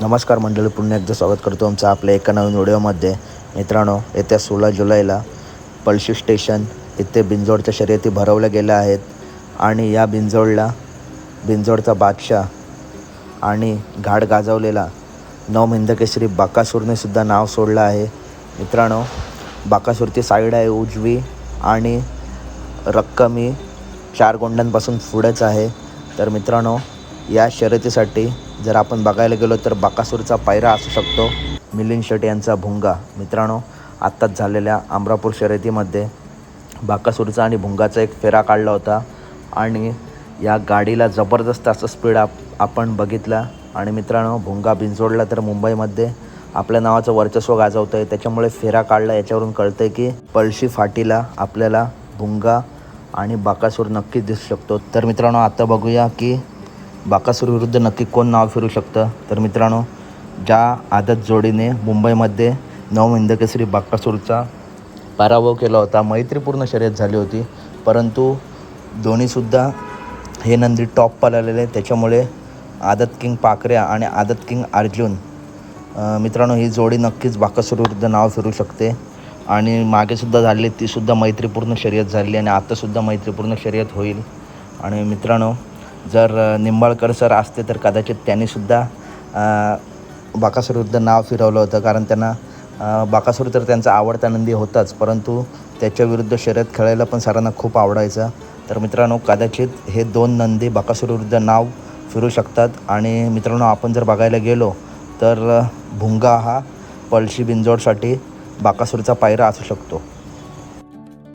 नमस्कार मंडळी पुन्हा एकदा स्वागत करतो आमचं आपल्या एका नवीन व्हिडिओमध्ये. मित्रांनो येत्या सोळा जुलैला पळशी स्टेशन इथे बिंजोडच्या शर्यती भरवल्या गेल्या आहेत आणि या बिंजोडला बिंजोडचा बादशाह आणि घाट गाजवलेला नवमिंद केसरी बाकासूरने सुद्धा नाव सोडलं आहे. मित्रांनो बाकासूरची साईड आहे उजवी आणि रक्कमी चार गोंड्यांपासून पुढेच आहे. तर मित्रांनो या शर्यतीसाठी जर आपण बघायला गेलो तर बाकासूरचा पायरा असू शकतो. मिलिंद शेट यांचा भुंगा. मित्रांनो आत्ताच झालेल्या अमरापूर शर्यतीमध्ये बाकासूरचा आणि भुंगाचा एक फेरा काढला होता. आणि या गाडीला जबरदस्त असं स्पीड आप आपण बघितला. आणि मित्रांनो भुंगा बिंजोडला तर मुंबईमध्ये आपल्या नावाचं वर्चस्व गाजवतं आहे त्याच्यामुळे फेरा काढला याच्यावरून कळतं आहे की पळशी फाटीला आपल्याला भुंगा आणि बाकासूर नक्कीच दिसू शकतो. तर मित्रांनो आता बघूया की बाकासूर विरुद्ध नक्की कोण नाव फिरू शकतं? तर मित्रांनो ज्या आदत जोडीने मुंबईमध्ये नवम केसरी बाकासूरचा पराभव केला होता मैत्रीपूर्ण शर्यत झाली होती परंतु दोन्हीसुद्धा हे नंदी टॉप पळालेले त्याच्यामुळे आदत किंग पाकऱ्या आणि आदत किंग अर्जुन मित्रांनो ही जोडी नक्कीच बाकासूर विरुद्ध नाव फिरू शकते. आणि मागेसुद्धा झाली तीसुद्धा मैत्रीपूर्ण शर्यत झाली आणि आतासुद्धा मैत्रीपूर्ण शर्यत होईल. आणि मित्रांनो जर निंबाळकर सर असते तर कदाचित त्यांनीसुद्धा अ, नाव फिरवलं होतं. कारण त्यांना बाकासूर तर त्यांचा आवडता नंदी होताच. परंतु त्याच्या विरुद्ध शर्यत खेळायला पण सरांना खूप आवडायचं. तर मित्रांनो कदाचित हे दोन नंदी बाकासूरविरुद्ध नाव फिरू शकतात. आणि मित्रांनो आपण जर बघायला गेलो तर भुंगा हा पळशी बिंजोडसाठी बाकासूरचा पायरा असू शकतो.